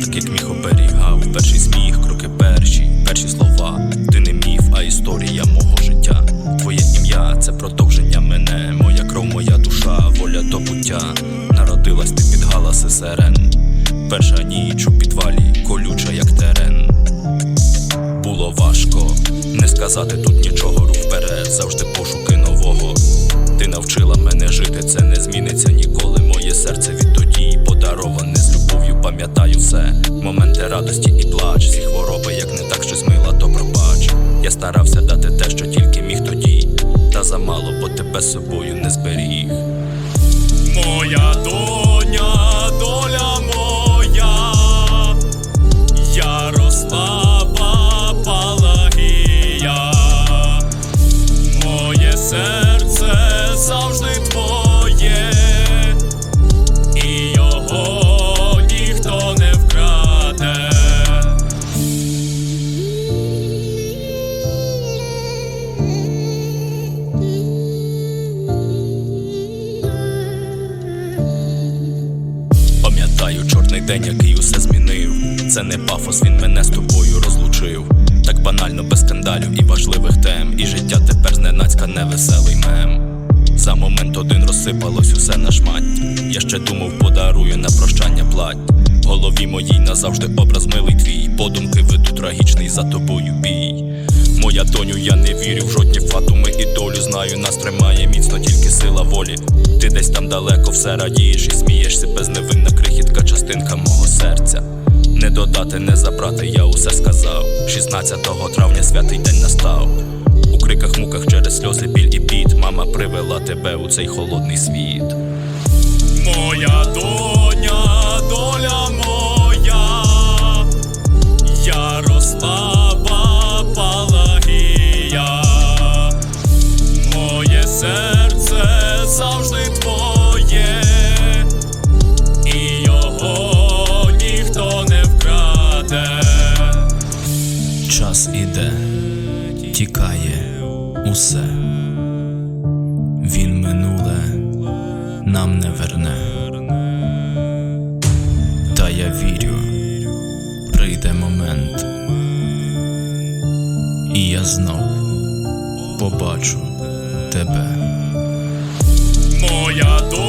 таких міг оберігав. Перший сміх, кроки перші, перші слова. Ти не міф, а історія мого життя. Твоє ім'я це продовження мене, моя кров, моя душа, воля до буття. Народилась ти під галаси сирен. Перша ніч у підвалі, колюча, як терен. Було важко не сказати тут нічого, рух вперед, завжди пошук. Все. Моменти радості і плач, всі хвороби, як не так щось мила, то пробач. Я старався дати те, що тільки міг тоді, та замало, бо тебе собою не зберіг. Моя день, який усе змінив. Це не пафос, він мене з тобою розлучив. Так банально, без скандалів і важливих тем. І життя тепер зненацька невеселий мем. За момент один розсипалось усе на шмать. Я ще думав, подарую на прощання плать. В голові моїй назавжди образ милий твій. Подумки веду трагічний за тобою бій. Моя доню, я не вірю в жодні фатуми і долю. Знаю, нас тримає міцно тільки сила волі. Ти десь там далеко все радієш і смієшся безневинна крихітка частинка мого серця. Не додати, не забрати, я усе сказав. 16 травня святий день настав. У криках, муках через сльози, біль і піт. Мама привела тебе у цей холодний світ. Моя доня, доля моя, Палагія, моє серце завжди твоє, усе. Він минуле нам не верне. Та я вірю, прийде момент, і я знов побачу тебе. Моя доля.